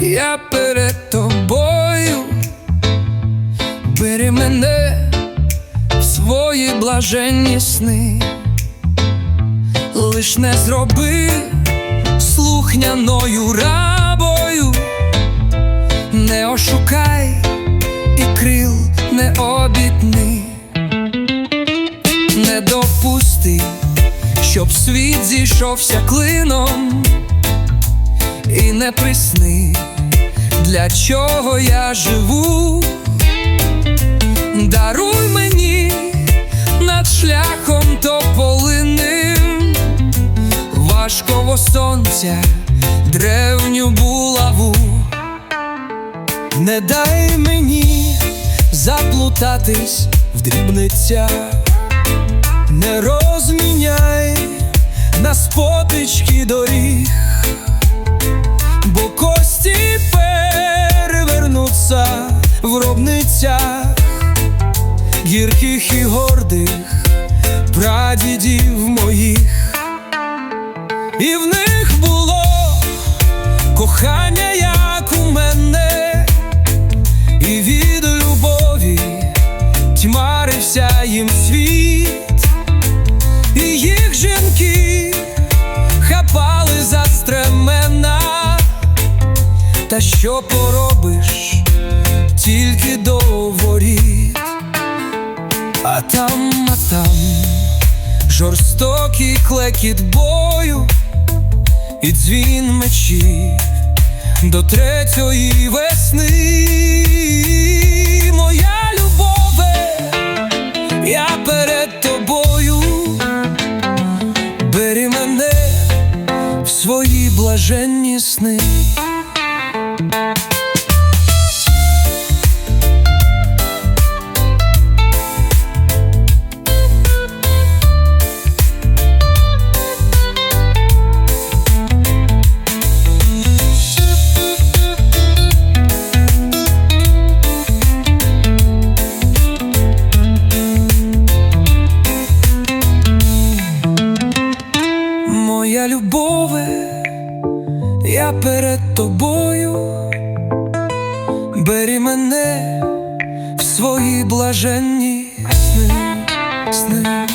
я перед тобою, бери мене в свої блаженні сни, лиш не зроби слухняною рабою, не ошукай і крил не обітни, не допусти, щоб світ зійшовся клином і не присни, для чого я живу. Даруй мені над шляхом тополиним важкого сонця древню булаву. Не дай мені заплутатись в дрібницях, не розміняй на спотички доріг, гробницях гірких і гордих прадідів моїх, і в них було кохання, як у мене, і від любові тьмарився їм світ, і їх жінки хапали за стремена, та що поробиш тільки до воріт, а там, а там жорстокий клекіт бою і дзвін мечів. До третьої весни, моя любове, я перед тобою, бери мене в свої блаженні сни. Моя любове, я перед тобою, бери мене в свої блаженні сни, сни.